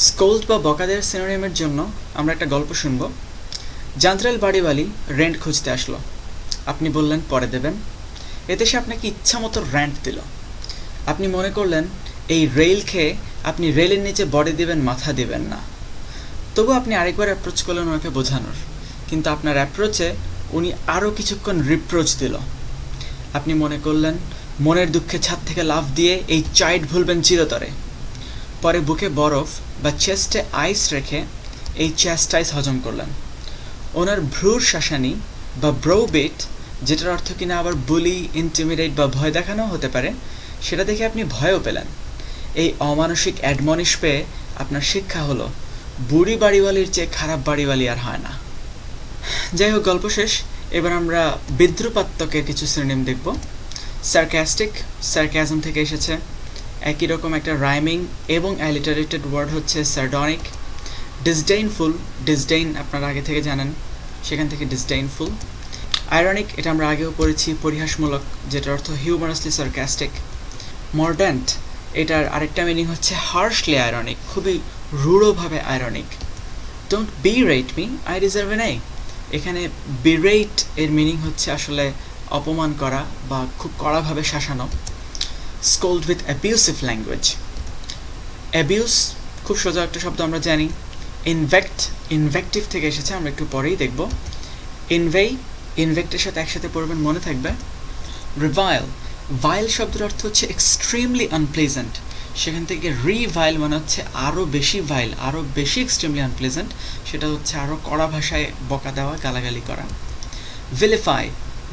Scold বা বকাদের সিনোনিমের জন্য আমরা একটা গল্প শুনব। জান্ত্রাল বাড়িওয়ালি রেন্ট খুঁজতে আসলো। আপনি বললেন, পরে দেবেন। এতে সে আপনাকে ইচ্ছা মতো র্যান্ট দিল। আপনি মনে করলেন, এই রেল খেয়ে আপনি রেলের নিচে বডি দিবেন, মাথা দিবেন না। তবু আপনি আরেকবার অ্যাপ্রোচ করলেন ওনাকে বোঝানোর। কিন্তু আপনার অ্যাপ্রোচে উনি আরও কিছুক্ষণ রিপ্রোচ দিল। আপনি মনে করলেন, মনের দুঃখে ছাদ থেকে লাফ দিয়ে এই চাইট ভুলবেন চিরতরে। পরে বুকে বরফ বা চেস্টে আইস রেখে এই চেস্ট আইস হজম করলেন। ওনার ভ্রুর শাসানি বা ব্রোবেট, যেটার অর্থ কিনা আবার বুলি ইন্টিমিডেট বা ভয় দেখানো হতে পারে, সেটা দেখে আপনি ভয়ও পেলেন। এই অমানসিক অ্যাডমনিশ পেয়ে আপনার শিক্ষা হলো, বুড়ি বাড়িওয়ালির চেয়ে খারাপ বাড়িওয়ালি আর হয় না। যাই হোক, গল্প শেষ। এবার আমরা বিদ্রুপাত্মকের কিছু সিনোনিম দেখব। সার্কাস্টিক সার্ক্যাজম থেকে এসেছে। একই রকম একটা রাইমিং এবং অ্যালিটারেটেড ওয়ার্ড হচ্ছে সার্ডনিক ডিসডেইনফুল ডিসডেইন আপনারা আগে থেকে জানেন, সেখান থেকে ডিসডেইনফুল আয়রনিক এটা আমরা আগেও পড়েছি, পরিহাসমূলক, যেটার অর্থ হিউমারাসলি সার্কাস্টিক মর্ডেন্ট এটার আরেকটা মিনিং হচ্ছে হার্শলি আয়রনিক খুবই রূঢ়ভাবে ironic don't berate me I deserve and I এখানে বিরেট এর মিনিং হচ্ছে আসলে অপমান করা বা খুব কড়াভাবে শাসানো। Scold with abusive language abuse খুব সোজা একটা শব্দ আমরা জানি। ইনভেক্ট ইনভেক্টিভ থেকে এসেছে, আমরা একটু পরেই দেখব। ইনভেই ইনভেক্টের সাথে একসাথে পড়বেন, মনে থাকবে। রিভাইল ভাইল শব্দের অর্থ হচ্ছে এক্সট্রিমলি আনপ্লেজেন্ট সেখান থেকে রিভাইল মানে হচ্ছে আরও বেশি ভাইল আরও বেশি এক্সট্রিমলি আনপ্লেজেন্ট সেটা হচ্ছে আরও কড়া ভাষায় বকা দেওয়া, গালাগালি করা। ভিলিফাই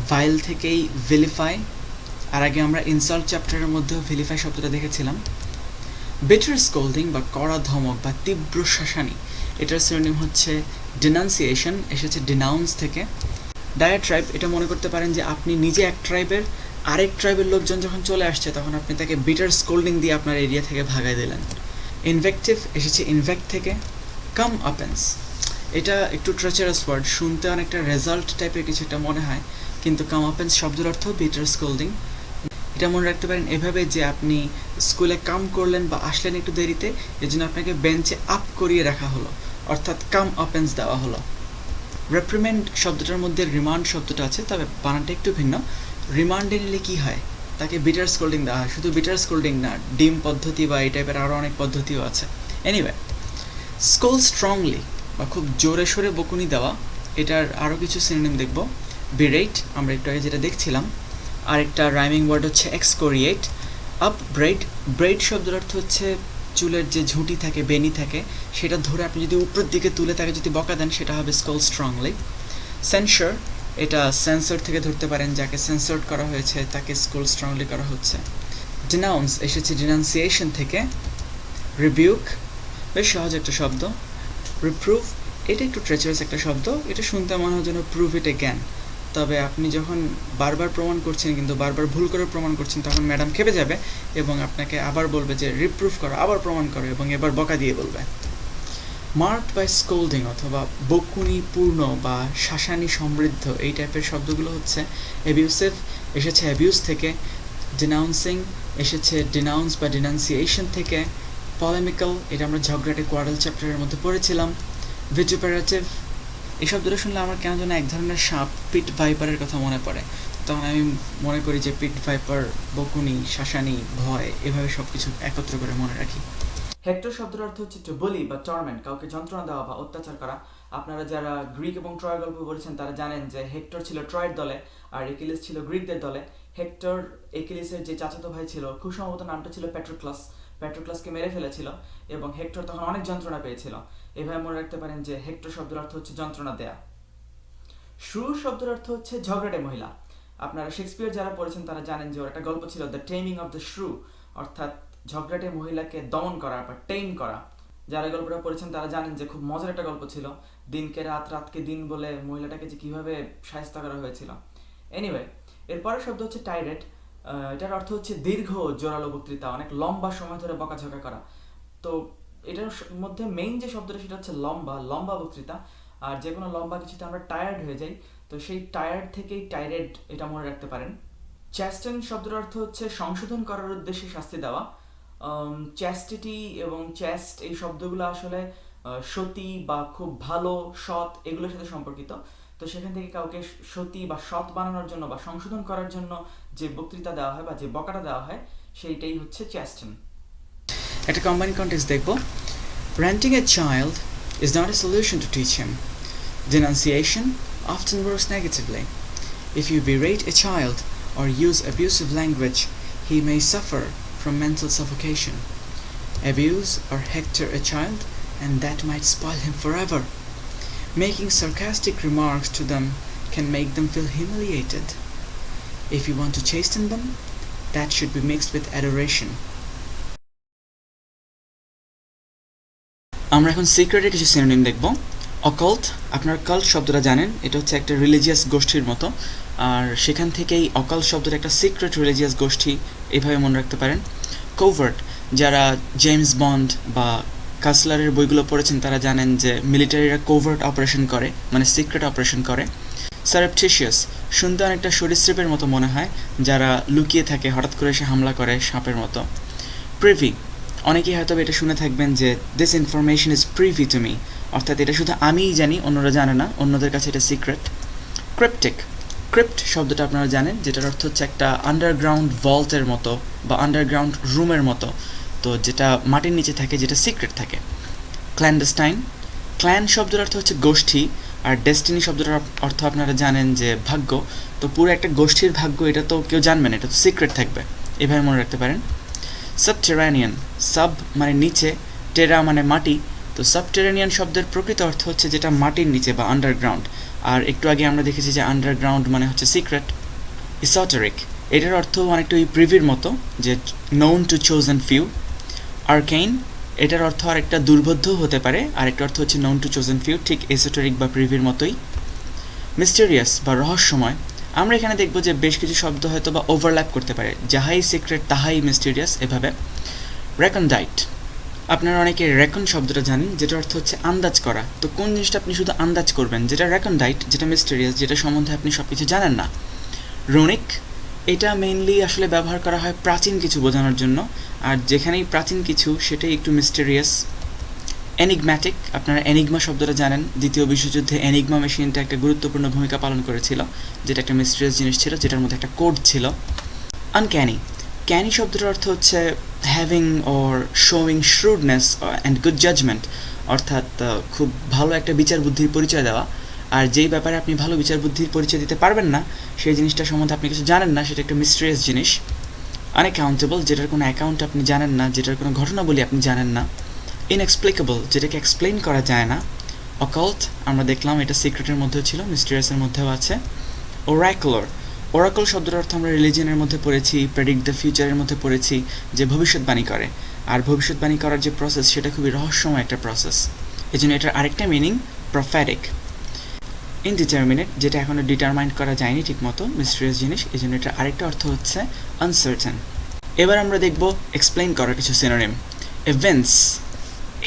ভাইল থেকেই ভিলিফাই আর আগে আমরা ইনসাল্ট চ্যাপ্টারের মধ্যেও ভিলিফাই শব্দটা দেখেছিলাম। বেটার স্কোল্ডিং বা কড়া ধমক বা তীব্র শাসানি, এটার সিনোনিম হচ্ছে ডিনাউন্সিয়েশন এসেছে ডিনাউন্স থেকে। ডায়ার ট্রাইব এটা মনে করতে পারেন যে আপনি নিজে এক ট্রাইবের আরেক ট্রাইবের লোকজন যখন চলে আসছে, তখন আপনি তাকে বিটার স্কোল্ডিং দিয়ে আপনার এরিয়া থেকে ভাগাই দিলেন। ইনভেকটিভ এসেছে ইনভেক্ট থেকে। কাম আপেন্স এটা একটু ট্রেচারাস ওয়ার্ড শুনতে অনেকটা রেজাল্ট টাইপের কিছু একটা মনে হয়, কিন্তু কাম আপেন্স শব্দের অর্থ বিটার স্কোল্ডিং এটা মনে রাখতে পারেন, এভাবে যে আপনি স্কুলে কাম করলেন বা আসলেন একটু দেরিতে এই জন্য আপনাকে বেঞ্চে আপ করিয়ে রাখা হলো। অর্থাৎ কাম আপেন্স দেওয়া হলো। রেপ্রিমেন্ড শব্দটার মধ্যে রিমান্ড শব্দটা আছে, তবে বানানটা একটু ভিন্ন। রিমান্ডে নিলে কী হয়? তাকে বিটার স্কোল্ডিং দেওয়া হয়। শুধু বিটার স্কোল্ডিং না, ডিম পদ্ধতি বা এই টাইপের আরও অনেক পদ্ধতিও আছে। এনিওয়ে স্কুল স্ট্রংলি বা খুব জোরে সোরে বকুনি দেওয়া, এটার আরও কিছু সিনোনিম দেখব। বিরেট আমরা একটু আগে যেটা দেখছিলাম আরেকটা রাইমিং ওয়ার্ড হচ্ছে এক্সকোরিয়েট আপ ব্রেড ব্রেড শব্দের অর্থ হচ্ছে চুলের যে ঝুঁটি থাকে বেনি থাকে, সেটা ধরে আপনি যদি উপরের দিকে তুলে তাকে যদি বকা দেন, সেটা হবে স্কোল স্ট্রংলি সেন্সার এটা সেন্সর থেকে ধরতে পারেন, যাকে সেন্সর্ড করা হয়েছে, তাকে স্কুল স্ট্রংলি করা হচ্ছে। ডিনাউন্স এসেছে ডিনাউন্সিয়েশন থেকে। রিবিউক বেশ সহজ একটা শব্দ। রিপ্রুভ এটা একটু ট্রেচারাস একটা শব্দ, এটা শুনতে মনে হয় যেন প্রুভ ইট এ জ্ঞান তবে আপনি যখন বারবার প্রমাণ করছেন, কিন্তু বারবার ভুল করে প্রমাণ করছেন, তখন ম্যাডাম খেপে যাবে এবং আপনাকে আবার বলবে যে রিপ্রুভ করো, আবার প্রমাণ করো এবং এবার বকা দিয়ে বলবে। মার্কড বাই স্কোল্ডিং অথবা বকুনি পূর্ণ বা শাসানি সমৃদ্ধ এই টাইপের শব্দগুলো হচ্ছে অ্যাবিউসিভ এসেছে অ্যাবিউস থেকে ডিনাউন্সিং এসেছে ডিনাউন্স বা ডিনাউন্সিয়েশন থেকে পলেমিক্যাল এটা আমরা ঝগড়াটে কোয়ারেল চ্যাপ্টারের মধ্যে পড়েছিলাম ভিজুপারেটিভ এই শব্দটা শুনলে আমার কেন যেন এক ধরনের সাপ, পিট ভাইপারের কথা মনে পড়ে। তখন আমি মনে করি যে পিট ভাইপার, বকুনি, শাসানি, ভয়, এভাবে সব কিছু একত্র করে মনে রাখি। হেক্টর শব্দের অর্থ হচ্ছে টু বলি বা টর্মেন্ট কাউকে যন্ত্রণা দেওয়া বা অত্যাচার করা। আপনারা যারা গ্রিক এবং ট্রয় গল্প বলেছেন, তারা জানেন যে হেক্টর ছিল ট্রয়ের দলে আর একিলিস ছিল গ্রিকদের দলে। হেক্টর, একিলিসের যে চাচাতো ভাই ছিল খুব সম্ভবত নামটা ছিল প্যাট্রোক্লাস প্যাট্রোক্লাসকে মেরে ফেলেছিল এবং হেক্টর তখন অনেক যন্ত্রণা পেয়েছিল। এভাবে মনে রাখতে পারেন যে হেক্টর শব্দের অর্থ হচ্ছে যন্ত্রণা দেয়া। শ্রু শব্দের অর্থ হচ্ছে ঝগড়াটে মহিলা। আপনারা শেক্সপিয়ার যারা পড়েছেন তারা জানেন যে ওর একটা গল্প ছিল the taming of the shrew অর্থাৎ ঝগড়াটে মহিলাকে দমন করা বা টেইম করা। যারা গল্পটা পড়েছেন তারা জানেন যে খুব মজার একটা গল্প ছিল। দিনকে রাত, রাতকে দিন বলে মহিলাটাকে যে কীভাবে সাহিত্য করা হয়েছিল। এনিওয়ে এরপরের শব্দ হচ্ছে টাইরেট এটার অর্থ হচ্ছে দীর্ঘ জোরালো বক্তৃতা, অনেক লম্বা সময় ধরে বকাঝকা করা। তো এটার মধ্যে মেইন যে শব্দটা সেটা হচ্ছে লম্বা লম্বা বক্তৃতা। আর যে কোনো লম্বা কিছুতে আমরা টায়ার্ড হয়ে যাই, তো সেই টায়ার্ড থেকেই টাইরেড এটা মনে রাখতে পারেন। চ্যাস্টেন শব্দের অর্থ হচ্ছে সংশোধন করার উদ্দেশ্যে শাস্তি দেওয়া। চ্যাস্টিটি এবং চ্যাস্ট এই শব্দগুলো আসলে সতী বা খুব ভালো, সৎ এগুলোর সাথে সম্পর্কিত। তো সেখান থেকে কাউকে সতী বা সৎ বানানোর জন্য বা সংশোধন করার জন্য যে বক্তৃতা দেওয়া হয় বা যে বকাটা দেওয়া হয় সেইটাই হচ্ছে চ্যাস্টন একটা কম্বাইন কন্টেক্সট দেখব Ranting a child is not a solution to teach him. Denunciation often works negatively. If you berate a child or use abusive language, he may suffer from mental suffocation. Abuse or hector a child, and that might spoil him forever. Making sarcastic remarks to them can make them feel humiliated. If you want to chasten them, that should be mixed with adoration. আমরা এখন সিক্রেটের কিছু synonym দেখব অকল্ট আপনার cult শব্দটা জানেন এটা হচ্ছে একটা রিলিজিয়াস গোষ্ঠীর মতো আর সেখান থেকেই অকাল শব্দটা একটা সিক্রেট রিলিজিয়াস গোষ্ঠী এইভাবে মনে রাখতে পারেন কোভার্ট যারা জেমস বন্ড বা কাসলারের বইগুলো পড়েছেন, তারা জানেন যে মিলিটারিরা কোভার্ট অপারেশন করে মানে সিক্রেট অপারেশন করে। সারেপটিশিয়াস শুনতে অনেকটা সরীসৃপের মতো মনে হয়, যারা লুকিয়ে থাকে, হঠাৎ করে এসে হামলা করে সাপের মতো। প্রিভি অনেকেই হয়তো এটা শুনে থাকবেন যে this information is privy to me অর্থাৎ এটা শুধু আমিই জানি, অন্যরা জানে না, অন্যদের কাছে এটা সিক্রেট ক্রিপ্টিক ক্রিপ্ট শব্দটা আপনারা জানেন, যেটার অর্থ হচ্ছে একটা আন্ডারগ্রাউন্ড ভল্টের মতো বা আন্ডারগ্রাউন্ড রুমের মতো। তো যেটা মাটির নিচে থাকে, যেটা সিক্রেট থাকে। ক্ল্যান্ডাস্টাইন ক্ল্যান শব্দের অর্থ হচ্ছে গোষ্ঠী, আর ডেস্টিনি শব্দটার অর্থ আপনারা জানেন যে ভাগ্য। তো পুরো একটা গোষ্ঠীর ভাগ্য, এটা তো কেউ জানবেন এটা তো সিক্রেট থাকবে। এভাবে মনে রাখতে পারেন। সাবটেরানিয়ান সাব মানে নিচে টেরা মানে মাটি। তো সাবটেরানিয়ান শব্দের প্রকৃত অর্থ হচ্ছে যেটা মাটির নিচে বা আন্ডারগ্রাউন্ড আর একটু আগে আমরা দেখেছি যে আন্ডারগ্রাউন্ড মানে হচ্ছে সিক্রেট ইসোটারিক এটার অর্থ অনেকটা ওই প্রিভির মতো, যে known to chosen few arcane এটার অর্থ আরেকটা দুর্বোধ্য হতে পারে, আরেকটা অর্থ হচ্ছে নন টু চোজেন ফিউ ঠিক এসোটারিক বা প্রিভির মতোই। মিস্টেরিয়াস বা রহস্যময়, আমরা এখানে দেখব যে বেশ কিছু শব্দ হয়তো বা ওভারল্যাপ করতে পারে, যাহাই সিক্রেট তাহাই মিস্টেরিয়াস এভাবে। রেকনডাইট আপনারা অনেকে রেকন শব্দটা জানেন যেটা অর্থ হচ্ছে আন্দাজ করা। তো কোন জিনিসটা আপনি শুধু আন্দাজ করবেন? যেটা রেকনডাইট যেটা মিস্টেরিয়াস যেটা সম্বন্ধে আপনি সব কিছু জানেন না। রোনিক এটা মেইনলি আসলে ব্যবহার করা হয় প্রাচীন কিছু বোঝানোর জন্য। আর যেখানেই প্রাচীন কিছু, সেটাই একটু মিস্টেরিয়াস এনিগম্যাটিক আপনারা এনিগমা শব্দটা জানেন। দ্বিতীয় বিশ্বযুদ্ধে এনিগমা মেশিনটা একটা গুরুত্বপূর্ণ ভূমিকা পালন করেছিল। যেটা একটা মিস্টেরিয়াস জিনিস ছিল, যেটার মধ্যে একটা কোড ছিল। আনক্যানি ক্যানি শব্দটার অর্থ হচ্ছে having or showing shrewdness and good judgement অর্থাৎ খুব ভালো একটা বিচার বুদ্ধির পরিচয় দেওয়া। আর যেই ব্যাপারে আপনি ভালো বিচার বুদ্ধির পরিচয় দিতে পারবেন না, সেই জিনিসটা সম্বন্ধে আপনি কিছু জানেন না, সেটা একটা মিস্টেরিয়াস জিনিস। আনঅ্যাকাউন্টেবল যেটার কোনো অ্যাকাউন্ট আপনি জানেন না, যেটার কোনো ঘটনা ঘটনাবলী আপনি জানেন না। ইনএক্সপ্লিকেবল যেটাকে এক্সপ্লেন করা যায় না। অকাল্ট আমরা দেখলাম এটা সিক্রেটের মধ্যেও ছিল মিস্টেরিয়াসের মধ্যেও আছে। ওরাকলর ওরাকল শব্দের অর্থ আমরা রিলিজিয়নের মধ্যে পড়েছি প্রেডিক্ট দ্য ফিউচারের মধ্যে পড়েছি, যে ভবিষ্যৎবাণী করে। আর ভবিষ্যৎবাণী করার যে প্রসেস সেটা খুবই রহস্যময় একটা প্রসেস এই জন্য এটার আরেকটা মিনিং প্রফ্যাটিক ইনডিটারমিনেট যেটা এখনও ডিটারমাইন্ড করা যায়নি ঠিকমতো মিস্টেরিয়াস জিনিস, এই জন্য এটার আরেকটা অর্থ হচ্ছে আনসার্টেন এবার আমরা দেখব এক্সপ্লেইন করার কিছু সিনোনিম ইভেন্টস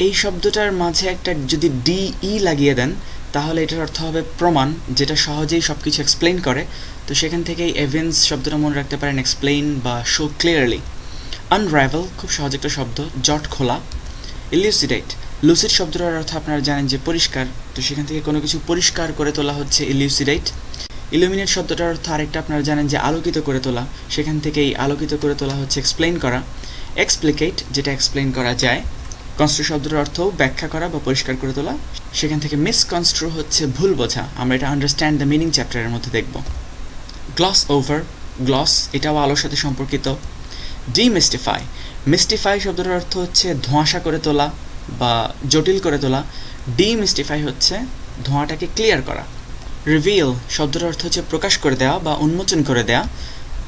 এই শব্দটার মাঝে একটা যদি ডি ই লাগিয়ে দেন, তাহলে এটার অর্থ হবে প্রমাণ, যেটা সহজেই সব কিছু এক্সপ্লেইন করে। তো সেখান থেকেই এভেন্টস শব্দটা মনে রাখতে পারেন এক্সপ্লেইন বা শো ক্লিয়ারলি আনরাইভেল খুব সহজ একটা শব্দ, জট খোলা। ইলিউসিডেট লুসিড শব্দটার অর্থ আপনারা জানেন যে পরিষ্কার। তো সেখান থেকে কোনো কিছু পরিষ্কার করে তোলা হচ্ছে ইলিউসিডেট ইলুমিনেট শব্দটার অর্থ আরেকটা আপনারা জানেন যে আলোকিত করে তোলা। সেখান থেকেই আলোকিত করে তোলা হচ্ছে এক্সপ্লেন করা। এক্সপ্লিকেট যেটা এক্সপ্লেন করা যায় কনস্ট্রু শব্দটার অর্থ ব্যাখ্যা করা বা পরিষ্কার করে তোলা। সেখান থেকে মিসকনস্ট্রু হচ্ছে ভুল বোঝা। আমরা এটা আন্ডারস্ট্যান্ড দ্য মিনিং চ্যাপ্টারের মধ্যে দেখব। গ্লস ওভার গ্লস এটাও আলোর সাথে সম্পর্কিত। ডিমিস্টিফাই মিস্টিফাই শব্দটার অর্থ হচ্ছে ধোঁয়াশা করে তোলা। বা জটিল করে তোলা ডিমিস্টিফাই হচ্ছে ধোঁয়াটাকে ক্লিয়ার করা। রিভিল শব্দটার অর্থ হচ্ছে প্রকাশ করে দেওয়া বা উন্মোচন করে দেওয়া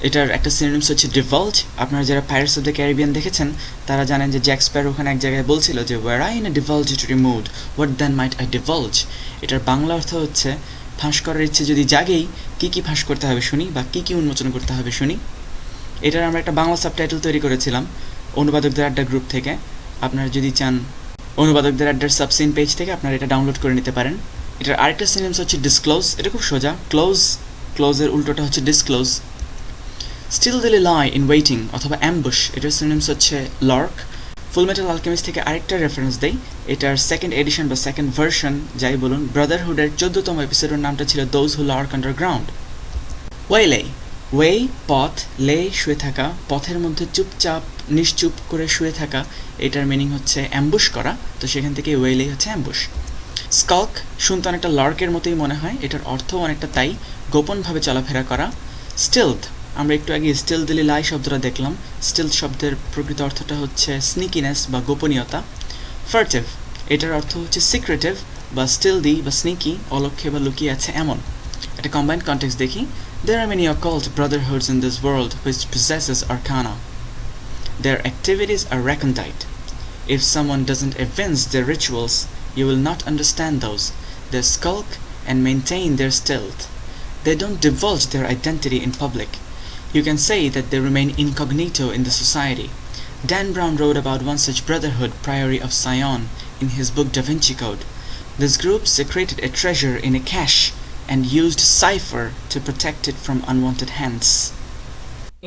এটার একটা সিনোনিমস হচ্ছে ডিভলজ আপনারা যারা পাইরেটস অফ দ্য ক্যারিবিয়ান দেখেছেন, তারা জানেন যে জ্যাক স্প্যারো ওখানে এক জায়গায় বলছিল যে were I in a divulgatory mood what then might I divulge এটার বাংলা অর্থ হচ্ছে, ফাঁস করার ইচ্ছে যদি জাগেই, কী কী ফাঁস করতে হবে শুনি বা কী কী উন্মোচন করতে হবে শুনি? এটার আমরা একটা বাংলা সাবটাইটেল তৈরি করেছিলাম, অনুবাদকদের আড্ডা গ্রুপ থেকে। আপনারা যদি চান অনুবাদকদের আড্ডার সাবসিন পেজ থেকে আপনারা এটা ডাউনলোড করে নিতে পারেন। এটার আরেকটা সিনেমস হচ্ছে ডিসক্লোজ এটা খুব সোজা। ক্লোজ ক্লোজের উল্টোটা হচ্ছে disclose stealthily lie in waiting অথবা অ্যাম্বুশ এটার সিনোনিমস হচ্ছে লর্ক ফুল মেটাল আলকেমিস্ট থেকে আরেকটা রেফারেন্স দেই, এটার সেকেন্ড এডিশন বা সেকেন্ড ভার্সন যাই বলুন ব্রাদারহুডের চোদ্দতম এপিসোডের নামটা ছিল those who lurk underground waylay way পথ লে শুয়ে থাকা, পথের মধ্যে চুপচাপ, নিশ্চুপ করে শুয়ে থাকা, এটার মিনিং হচ্ছে অ্যাম্বুশ করা, তো সেখান থেকে ওয়েলেই হচ্ছে অ্যাম্বুশ স্কল্ক শুনতে অনেকটা লার্কের মতোই মনে হয়, এটার অর্থ অনেকটা তাই, গোপনভাবে চলাফেরা করা। স্টিলথ, আমরা একটু আগে স্টিল দিলি লাই শব্দটা দেখলাম স্টিল শব্দের প্রকৃত অর্থটা হচ্ছে স্নিকিনেস বা গোপনীয়তা। ফার্টিভ এটার অর্থ হচ্ছে সিক্রেটিভ বা স্টিল দি বা স্নিকি অলক্ষে বা লুকিয়ে আছে এমন। একটা কম্বাইন্ড কন্টেক্স দেখি There are many occult brotherhoods in this world which possesses arcana. Their activities are recondite. If someone doesn't evince their rituals, you will not understand those. They skulk and maintain their stealth. They don't divulge their identity in public. You can say that they remain incognito in the society. Dan Brown wrote about one such brotherhood, Priory of Sion, in his book Da Vinci Code. This group secreted a treasure in a cache and used cipher to protect it from unwanted hands.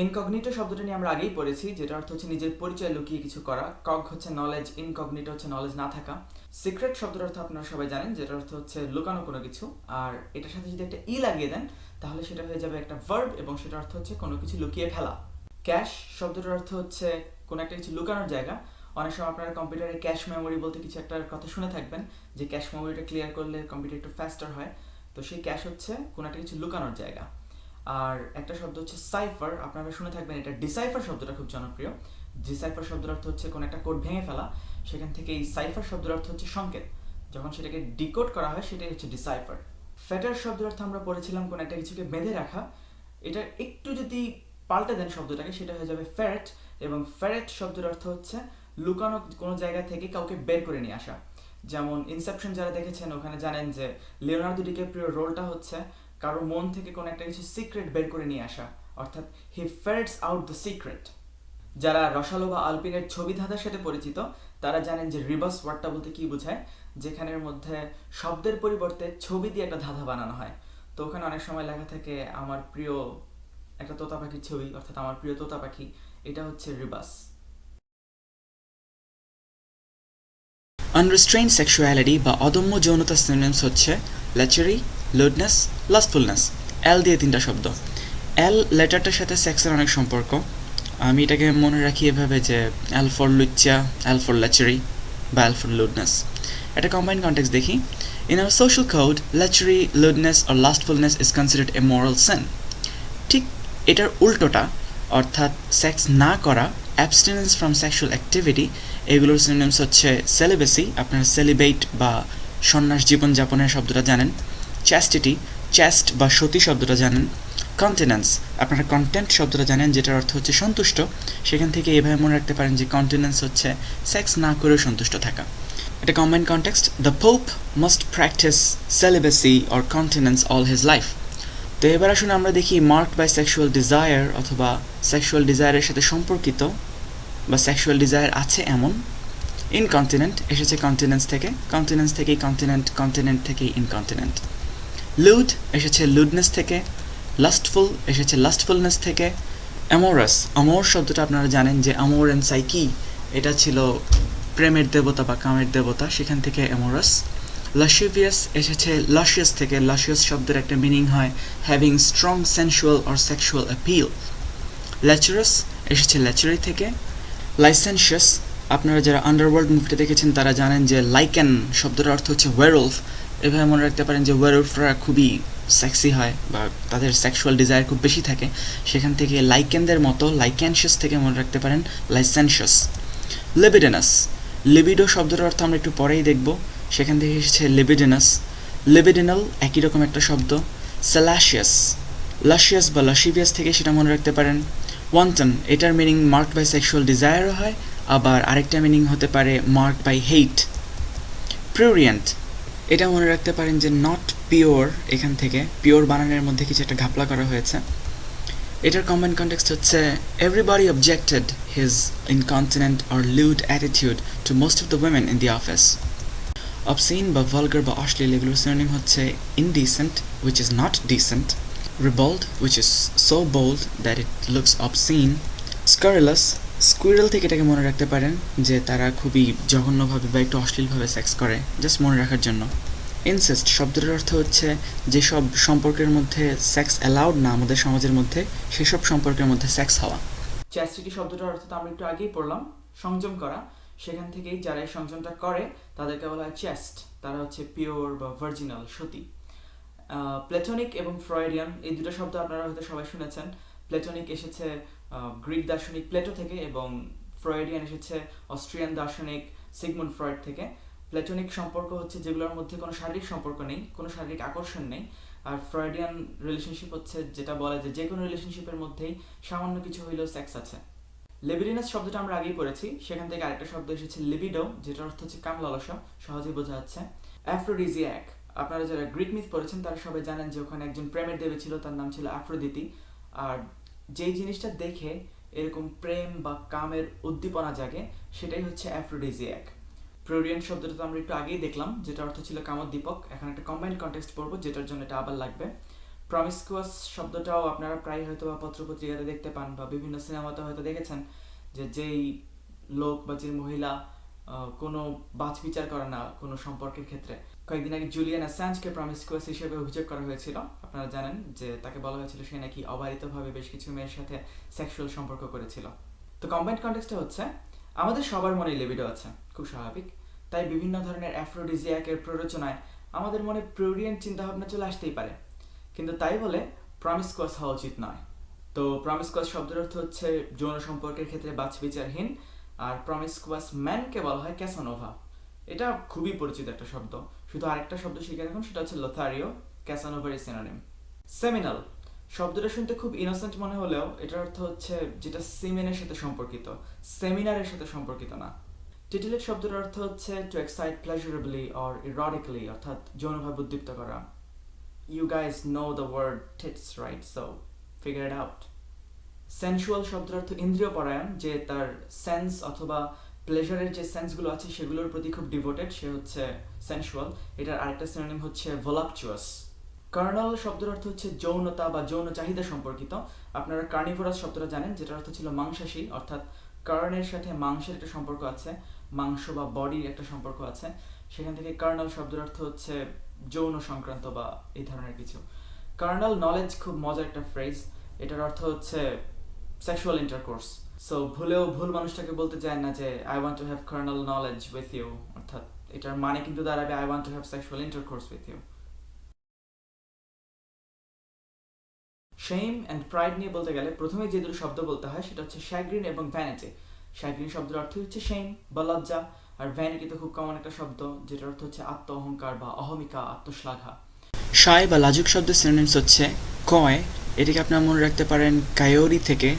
Incognito শব্দটা নিয়ে আমরা আগেই পড়েছি যেটা অর্থ হচ্ছে নিজের পরিচয় লুকিয়ে কিছু করা। কগ হচ্ছে নলেজ ইনকগনিটো হচ্ছে নলেজ না থাকা। সিক্রেট শব্দের অর্থ আপনারা সবাই জানেন যেটা অর্থ হচ্ছে লুকানো কোনো কিছু। আর এটার সাথে যদি একটা ই লাগিয়ে দেন, তাহলে সেটা হয়ে যাবে একটা ভার্ব এবং সেটার অর্থ হচ্ছে কোনো কিছু লুকিয়ে ফেলা। ক্যাশ শব্দটার অর্থ হচ্ছে কোনো একটা কিছু লুকানোর জায়গা। অনেক সময় আপনারা কম্পিউটারে ক্যাশ মেমোরি বলতে কিছু একটা কথা শুনে থাকবেন, যে ক্যাশ মেমোরিটা ক্লিয়ার করলে কম্পিউটার একটু ফাস্টার হয়। তো সেই ক্যাশ হচ্ছে কোনো একটা কিছু লুকানোর জায়গা। আর একটা শব্দ হচ্ছে সাইফার আপনারা শুনে থাকবেন এটা ডিসাইফার শব্দটা খুব জনপ্রিয়। ডিসাইফার শব্দের অর্থ হচ্ছে কোনো একটা কোড ভেঙে ফেলা। সেখান থেকে এই সাইফার শব্দের অর্থ হচ্ছে সংকেত। যখন সেটাকে ডিকোড করা হয়, সেটাই হচ্ছে ডিসাইফার ফ্যাটার শব্দের অর্থ আমরা পড়েছিলাম কোনো একটা কিছুকে বেঁধে রাখা। এটা একটু যদি পাল্টে দেন শব্দটাকে, সেটা হয়ে যাবে ফ্যারেট এবং ফ্যারেট শব্দের অর্থ হচ্ছে লুকানো কোনো জায়গা থেকে কাউকে বের করে নিয়ে আসা। যেমন ইনসেপশন যারা দেখেছেন, ওখানে জানেন যে লিওনার্দো ডিক্যাপ্রিওর রোলটা হচ্ছে কারও মন থেকে কোনো একটা কিছু সিক্রেট বের করে নিয়ে আসা। অর্থাৎ he ferrets out the secret যারা রসালো বা আলপিনের ছবি ধাঁধার সাথে পরিচিত, তারা জানেন যে রিবাস ওয়ার্ডটা বলতে কি বোঝায়? যেখানের মধ্যে শব্দের পরিবর্তে ছবি দিয়ে একটা ধাঁধা বানানো হয়। তো ওখানে অনেক সময় লেখা থাকে, আমার প্রিয় একটা তোতা পাখির ছবি, অর্থাৎ আমার প্রিয় তোতা পাখি, এটা হচ্ছে রিবাস আনরিস্ট্রেইন সেক্সুয়ালিটি বা অদম্য যৌনতা সিনোনিমস হচ্ছে লেচারি লুডনেস লাস্টফুলনেস এল দিয়ে তিনটা শব্দ। এল লেটারটার সাথে সেক্সের অনেক সম্পর্ক। আমি এটাকে মনে রাখি এভাবে যে এল ফর লুচ্চা এল ফর লেচারি বা এল ফর লুডনেস একটা কম্বাইন কন্টেক্স দেখি। In our social code lechery lewdness R lustfulness is considered a moral sin ঠিক এটার উল্টোটা, অর্থাৎ সেক্স না করা অ্যাবস্টিনেন্স ফ্রম সেক্সুয়াল অ্যাক্টিভিটি এগুলোর সিনোনিমস হচ্ছে সেলিবেসি আপনারা সেলিবেট বা সন্ন্যাস জীবনযাপনের শব্দটা জানেন চ্যাস্টিটি চ্যাস্ট বা সতী শব্দটা জানেন কন্টেন্যান্স আপনারা কন্টেন্ট শব্দটা জানেন, যেটার অর্থ হচ্ছে সন্তুষ্ট, সেখান থেকে এভাবে মনে রাখতে পারেন যে কন্টেন্যান্স হচ্ছে সেক্স না করেও সন্তুষ্ট থাকা। এটা combine context the pope must practice celibacy or continence all his life তো এবার আসুন আমরা দেখি মার্কড বাই সেক্সুয়াল ডিজায়ার অথবা সেক্সুয়াল ডিজায়ারের সাথে সম্পর্কিত বা সেক্সুয়াল ডিজায়ার আছে এমন। ইনকন্টিনেন্ট এসেছে কন্টিনেন্স থেকে। কন্টিনেন্স থেকে কন্টিনেন্ট কন্টিনেন্ট থেকেই ইনকন্টিনেন্ট লুড এসেছে লুডনেস থেকে। লাস্টফুল এসেছে লাস্টফুলনেস থেকে। অ্যামোরাস অমর শব্দটা আপনারা জানেন যে আমোর অ্যান্ড সাইকি এটা ছিল প্রেমের দেবতা বা কামের দেবতা, সেখান থেকে অ্যামোরাস লাশিভিয়াস এসেছে লাশিয়াস থেকে লাশিয়াস শব্দের একটা মিনিং হয় having strong sensual or sexual appeal lecherous এসেছে ল্যাচারি থেকে লাইসেন্সিয়াস আপনারা যারা আন্ডারওয়ার্ল্ড মুভিটা দেখেছেন তারা জানেন যে লাইকেন শব্দের অর্থ হচ্ছে ওয়ারউলফ এভাবে মনে রাখতে পারেন যে ওয়ারউলফরা খুবই সেক্সি হয় বা তাদের সেক্সুয়াল ডিজায়ার খুব বেশি থাকে। সেখান থেকে লাইকেনদের মতো লাইক্যানশিয়াস থেকে মনে রাখতে পারেন লাইসেন্সিয়াস লিবিডেনাস লিবিডো শব্দের অর্থ আমরা একটু পরেই দেখব। সেখান থেকে এসেছে লিবিডেনাস লিবিডিনাল একই রকম একটা শব্দ। সেলাশিয়াস লাশিয়াস বা লাশিভিয়াস থেকে সেটা মনে রাখতে পারেন। ওয়ান্টন এটার মিনিং মার্ক বাই সেক্সুয়াল ডিজায়ারও হয়, আবার আরেকটা মিনিং হতে পারে মার্ক বাই হেইট প্রিওরিয়েন্ট এটা মনে রাখতে পারেন যে নট পিওর এখান থেকে পিওর বানানের মধ্যে কিছু একটা ঘাপলা করা হয়েছে। এটার কম্বাইন কন্টেক্সট হচ্ছে everybody objected his incontinent or lewd attitude to most of the women in the office obscene বা ভলগার বা অশ্লীল এগুলোর সিনোনিম হচ্ছে indecent which is not decent ribald which is so bold that it looks obscene scurrilous squirrel থেকে এটাকে মনে রাখতে পারেন যে তারা খুবই জঘন্যভাবে বা একটু অশ্লীলভাবে সেক্স করে জাস্ট মনে রাখার জন্য। ইনসেস্ট শব্দটির অর্থ হচ্ছে যেসব সম্পর্কের মধ্যে সেক্স অ্যালাউড না আমাদের সমাজের মধ্যে, সেসব সম্পর্কের মধ্যে সেক্স হওয়া। চ্যাস্টিটি শব্দটার অর্থ তো আমরা একটু আগেই পড়লাম, সংযম করা। সেখান থেকেই যারা এই সংযমটা করে, তাদেরকে বলা হয় চেস্ট। তারা হচ্ছে পিওর বা ভার্জিনাল সতী। প্লেটনিক এবং ফ্রয়েডিয়ান এই দুটো শব্দ আপনারা হয়তো সবাই শুনেছেন। প্লেটনিক এসেছে গ্রিক দার্শনিক প্লেটো থেকে এবং ফ্রয়েডিয়ান এসেছে অস্ট্রিয়ান দার্শনিক সিগমুন্ড ফ্রয়েড থেকে। প্লেটনিক সম্পর্ক হচ্ছে যেগুলোর মধ্যে কোনো শারীরিক সম্পর্ক নেই, কোনো শারীরিক আকর্ষণ নেই। আর ফ্রয়েডিয়ান রিলেশনশিপ হচ্ছে যেটা বলে যে যে কোনো রিলেশনশিপের মধ্যেই সামান্য কিছু হইলেও সেক্স আছে। লেবিডিনাস শব্দটা আমরা আগেই পড়েছি সেখান থেকে আরেকটা শব্দ এসেছে লিবিডো, যেটার অর্থ হচ্ছে কাম লালসা। সহজেই বোঝা যাচ্ছে। অ্যাফ্রোডিজিয়াক আপনারা যারা গ্রিক মিথ পড়েছেন, তারা সবাই জানেন যে ওখানে একজন প্রেমের দেবী ছিল, তার নাম ছিল অ্যাফ্রোদিতি আর যেই জিনিসটা দেখে এরকম প্রেম বা কামের উদ্দীপনা জাগে, সেটাই হচ্ছে অ্যাফ্রোডিজিয়াক প্রোরিয়ান শব্দটা তো আমরা একটু আগেই দেখলাম যেটা অর্থ ছিল কামোদ্দীপক। এখন একটা কম্বাইন্ড কন্টেক্সট পড়ব, যেটার জন্য এটা আবার লাগবে। প্রমিসকুয়াস শব্দটাও আপনারা প্রায় হয়তো বা পত্রপত্রিকাতে দেখতে পান বা বিভিন্ন সিনেমাতে হয়তো দেখেছেন যে যেই লোক বা যে মহিলা কোনো বাছ বিচার করে না কোনো সম্পর্কের ক্ষেত্রে। কয়েকদিন আগে জুলিয়ান অ্যাসাঞ্জকে প্রমিসকুয়াস হিসেবে অভিযোগ করা হয়েছিল। আপনারা জানেন যে তাকে বলা হয়েছিল সে নাকি অবারিতভাবে বেশ কিছু মেয়ের সাথে সেক্সুয়াল সম্পর্ক করেছিল। তো কম্বাইন্ড কন্টেক্সটটা হচ্ছে, আমাদের সবার মনে লিবিডো আছে, খুব স্বাভাবিক। তাই বিভিন্ন ধরনের অ্যাফ্রোডিজিয়াকের প্ররোচনায় আমাদের মনে প্রোরিয়ান চিন্তাভাবনা চলে আসতেই পারে। কিন্তু তাই বলে প্রমিসকুয়াস হওয়া উচিত নয়। তো প্রমিসকুয়াস শব্দের অর্থ হচ্ছে যৌন সম্পর্কের ক্ষেত্রে বাছ বিচারহীন আর প্রমিসকুয়াস ম্যানকে বলা হয় ক্যাসানোভা এটা খুবই পরিচিত একটা শব্দ। শুধু আরেকটা শব্দ শিখে রাখুন, সেটা হচ্ছে লোথারিও ক্যাসানোভার সিনোনিম সেমিনাল শব্দটা শুনতে খুব ইনোসেন্ট মনে হলেও এটার অর্থ হচ্ছে যেটা সিমেনের সাথে সম্পর্কিত। সেমিনারের সাথে সম্পর্কিত না। টিটিলেট শব্দটার অর্থ হচ্ছে to excite pleasurably or erotically অর্থাৎ যৌনভাবে উদ্দীপ্ত করা। You guys know the word tits right so figure it out sensual শব্দের অর্থ ইন্দ্রিয় পরায়ণ, যে তার সেন্স অথবা প্লেজারের যে সেন্সগুলো আছে, সেগুলোর প্রতি খুব ডিভোটেড সে হচ্ছে সেন্সুয়াল এটার আরেকটা সিনোনিম হচ্ছে ভোলাপচুয়াস কার্নাল শব্দের অর্থ হচ্ছে যৌনতা বা যৌন চাহিদা সম্পর্কিত। আপনারা কার্নিভোরাস শব্দটা জানেন, যেটার অর্থ ছিল মাংসাশী অর্থাৎ কার্নের সাথে মাংসের একটা সম্পর্ক আছে, মাংস বা বডির একটা সম্পর্ক আছে। সেখান থেকে কার্নাল শব্দের অর্থ হচ্ছে যৌন সংক্রান্ত বা এই ধরনের কিছু। কার্নাল নলেজ খুব মজার একটা ফ্রেজ এটার অর্থ হচ্ছে সেক্সুয়াল ইন্টারকোর্স সো ভুলেও ভুল মানুষটাকে বলতে চায় না যে I want to have carnal knowledge with you অর্থাৎ এটার মানে কিন্তু দাঁড়াবে I want to have sexual intercourse with you shame and pride নিয়ে বলতে গেলে প্রথমে যে দুটো শব্দ বলতে হয়, সেটা হচ্ছে শ্যাগ্রিন এবং ভ্যানিটি শ্যাগ্রিন শব্দের অর্থ হচ্ছে শেম বা লজ্জা। আর ভ্যানিটি তো খুব কমন একটা শব্দ, যেটার অর্থ হচ্ছে আত্ম অহংকার বা অহমিকা, আত্মশ্লাঘা। সায় বা লাজুক শব্দের সিনোনিমস হচ্ছে কয়। এটিকে আপনারা মনে রাখতে পারেন কায়োরি থেকে,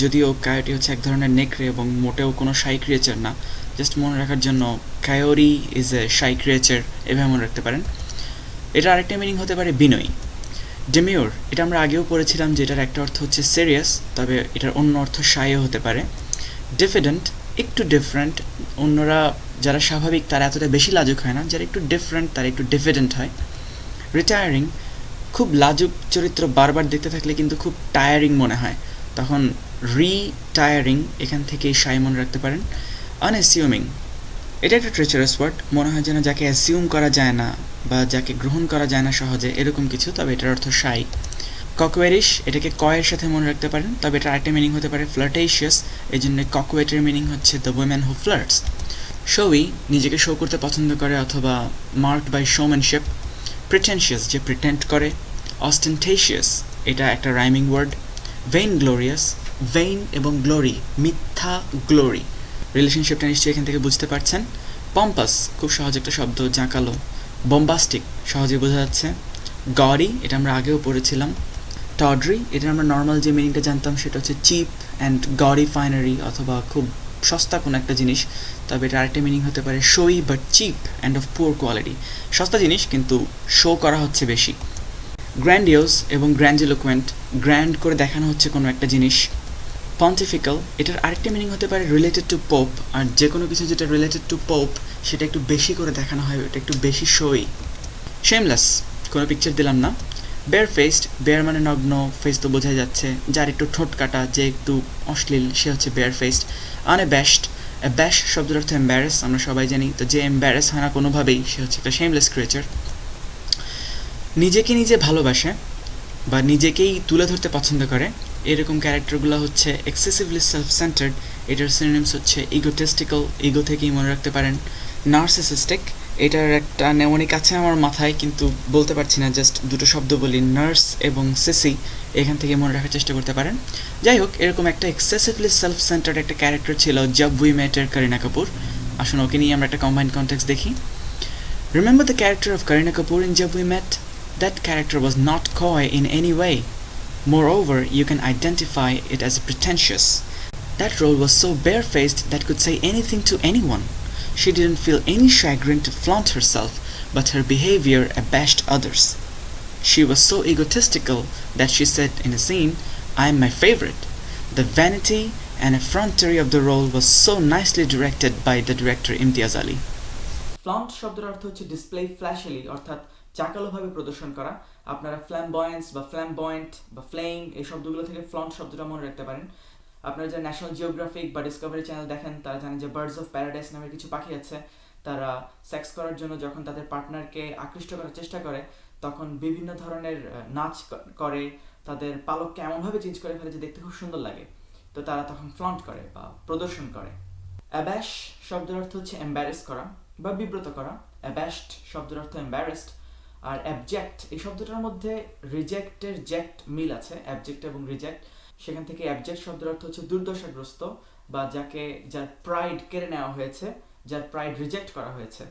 যদিও কায়োটি হচ্ছে এক ধরনের নেকড়ে এবং মোটেও কোনো সাই ক্রিয়েচার না। জাস্ট মনে রাখার জন্য কায়োরি ইজ এ সাই ক্রিয়েচার এভাবে মনে রাখতে পারেন। এটা আরেকটা মিনিং হতে পারে বিনয়ী। ডেমিওর এটা আমরা আগেও পড়েছিলাম যে এটার একটা অর্থ হচ্ছে সিরিয়াস তবে এটার অন্য অর্থ সাইও হতে পারে। ডিফিডেন্ট একটু ডিফারেন্ট অন্যরা যারা স্বাভাবিক, তারা এতটা বেশি লাজুক হয় না। যারা একটু ডিফারেন্ট তারা একটু ডিফিডেন্ট হয়। রিটায়ারিং খুব লাজুক চরিত্র বারবার দেখতে থাকলে কিন্তু খুব টায়ারিং মনে হয়। তখন রিটায়ারিং এখান থেকেই সাই মনে রাখতে পারেন। আনএসিউমিং এটা একটা ট্রেচারাস ওয়ার্ড মনে হয় যেন যাকে অ্যাসিউম করা যায় না বা যাকে গ্রহণ করা যায় না সহজে, এরকম কিছু, তবে এটার অর্থ সাই। ককওয়ারিশ এটাকে কয়ের সাথে মনে রাখতে পারেন, তবে এটার আরেকটা মিনিং হতে পারে ফ্লার্টেশিয়াস এই জন্য ককওয়েটের মিনিং হচ্ছে the women who flirts showy নিজেকে শো করতে পছন্দ করে অথবা মার্কড বাই শোম্যানশিপ প্রিটেনশিয়াস যে প্রিটেন্ট করে অস্টেন্টেশিয়াস এটা একটা rhyming word vain glorious vain এবং গ্লোরি মিথ্যা গ্লোরি রিলেশনশিপটা নিশ্চয়ই এখান থেকে বুঝতে পারছেন। পম্পাস খুব সহজ একটা শব্দ, জাঁকালো বম্বাস্টিক সহজে বোঝা যাচ্ছে। গরি এটা আমরা আগেও পড়েছিলাম টডরি এটা আমরা নর্মাল যে মিনিংটা জানতাম সেটা হচ্ছে চিপ অ্যান্ড গরি ফাইনারি অথবা খুব সস্তা কোনো একটা জিনিস। তবে এটা আরেকটা মিনিং হতে পারে showy but cheap and of poor quality সস্তা জিনিস কিন্তু শো করা হচ্ছে বেশি। গ্র্যান্ডিওস এবং গ্র্যান্ডিলোকুয়েন্ট গ্র্যান্ড করে দেখানো হচ্ছে কোনো একটা জিনিস। পন্টিফিক্যাল এটার আরেকটা মিনিং হতে পারে রিলেটেড টু পোপ আর যে কোনো কিছু যেটা রিলেটেড টু পোপ সেটা একটু বেশি করে দেখানো হয়, ওটা একটু বেশি শোই শেমলেস কোনো পিকচার দিলাম না। বেয়ার ফেসড বেয়ার মানে নগ্ন ফেস তো বোঝাই যাচ্ছে। যার একটু ঠোঁট কাটা, যে একটু অশ্লীল, সে হচ্ছে বেয়ার ফেসড আনএব্যাশড ব্যাশ শব্দের অর্থ এম্বারেস আমরা সবাই জানি। তো যে এম্বারেস হয় না কোনোভাবেই, সে হচ্ছে একটা শেমলেস ক্রিয়েচার নিজেকে নিজে ভালোবাসে বা নিজেকেই তুলে ধরতে পছন্দ করে। এরকম ক্যারেক্টারগুলো হচ্ছে এক্সেসিভলি সেলফ সেন্টার্ড এটার সিনোনিমস হচ্ছে ইগোটেস্টিক্যাল ইগো থেকেই মনে রাখতে পারেন। নার্সিসিস্টিক এটার একটা নেমনিক আছে আমার মাথায় কিন্তু বলতে পারছি না জাস্ট দুটো শব্দ বলি নার্স এবং সিসি এখান থেকে মনে রাখার চেষ্টা করতে পারেন যাই হোক এরকম একটা এক্সেসিভলি সেলফ সেন্টার্ড একটা ক্যারেক্টার ছিল জব উই মেটের করিনা কাপুর আসুন ওকে নিয়ে আমরা একটা কম্বাইন্ড কন্টেক্স দেখি remember the character of Kareena Kapoor in Jab We Met That character was not coy in any way. Moreover, you can identify it as pretentious. That role was so barefaced that could say anything to anyone. She didn't feel any chagrin to flaunt herself, but her behavior abashed others. She was so egotistical that she said in a scene, I am my favorite. The vanity and effrontery of the role was so nicely directed by the director Imtiaz Ali. Flaunt শব্দের অর্থ হচ্ছে display ফ্ল্যাশলি অর্থাৎ চাকালোভাবে প্রদর্শন করা আপনারা flamboyance বা flamboyant বা flame এই শব্দগুলো থেকে ফ্লন্ট শব্দটা মনে রাখতে পারেন আপনারা যারা ন্যাশনাল জিওগ্রাফিক বা ডিসকভারি চ্যানেল দেখেন, তারা জানেন যে বার্ডস অফ প্যারাডাইস নামের কিছু পাখি আছে। তারা সেক্স করার জন্য যখন তাদের পার্টনারকে আকৃষ্ট করার চেষ্টা করে, তখন বিভিন্ন ধরনের নাচ করে, তাদের পালককে এমনভাবে চেঞ্জ করে ফেলে যে দেখতে খুব সুন্দর লাগে। তো তারা তখন ফ্লন্ট করে বা প্রদর্শন করে। অ্যাব্যাশ শব্দের অর্থ হচ্ছে এম্বারেস করা বা বিব্রত করা। অ্যাব্যাশড শব্দের অর্থ এম্বারেসড আর অ্যাবজেক্ট এই শব্দটার মধ্যে রিজেক্টের জ্যাক্ট মিল আছে অ্যাবজেক্ট এবং রিজেক্ট সেখান থেকে অ্যাবজেক্ট শব্দের অর্থ হচ্ছে দুর্দশাগ্রস্ত বা যাকে, যার প্রাইড কেড়ে নেওয়া হয়েছে, যার প্রাইড রিজেক্ট করা হয়েছে।